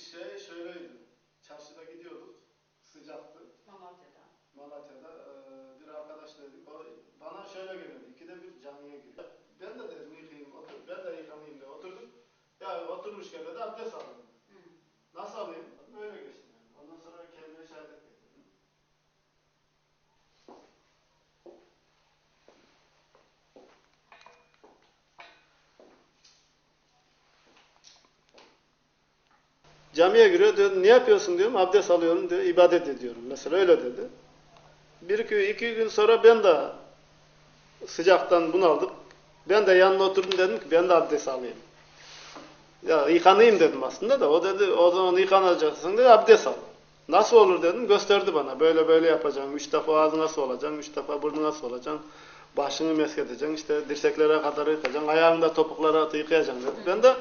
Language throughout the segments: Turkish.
şey şöyleydi. Çarşıda gidiyorduk. Sıcaktı. Malatya'da. Malatya'da eee, bir arkadaşlaydık. O bana şöyle geldi. İkide bir camiye giriyor. Ben de dedim yıkayayım, otur. Ben de yıkanayım diye oturdum. Ya oturmuşken de abdest aldım. Hı. Nasıl alayım? Böyle geçtim yani. Ondan sonra kendime şehadet getirdim. Camiye giriyor diyor ne yapıyorsun diyorum abdest alıyorum diyor ibadet ediyorum mesela öyle dedi. Bir iki, iki gün sonra ben de sıcaktan bunaldık. Ben de yanına oturdum dedim ki ben de abdest alayım. Ya yıkanayım dedim aslında da o dedi o zaman yıkanacaksın dedi abdest al. Nasıl olur dedim gösterdi bana böyle böyle yapacaksın. Üç defa ağzı nasıl olacaksın, üç defa burnu nasıl olacaksın. Başını meskedeceksin işte dirseklere kadar yıkacaksın. Ayağını da topuklara yıkayacaksın dedi. Ben de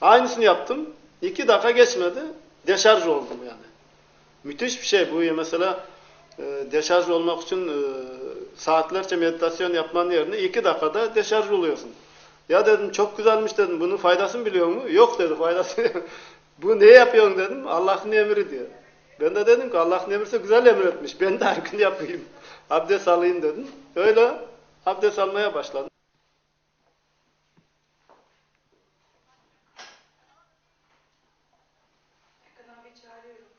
aynısını yaptım. İki dakika geçmedi. Deşarj oldum yani. Müthiş bir şey bu mesela e, deşarj olmak için e, saatlerce meditasyon yapmanın yerine iki dakikada deşarj oluyorsun. Ya dedim çok güzelmiş dedim. Bunun faydasını biliyor mu? Yok dedi faydası. bu ne yapıyorsun dedim. Allah'ın emri diyor. Ben de dedim ki Allah'ın emirse güzel emretmiş. Ben de her gün yapayım. Abdest alayım dedim. Öyle abdest almaya başladım. Hallelujah.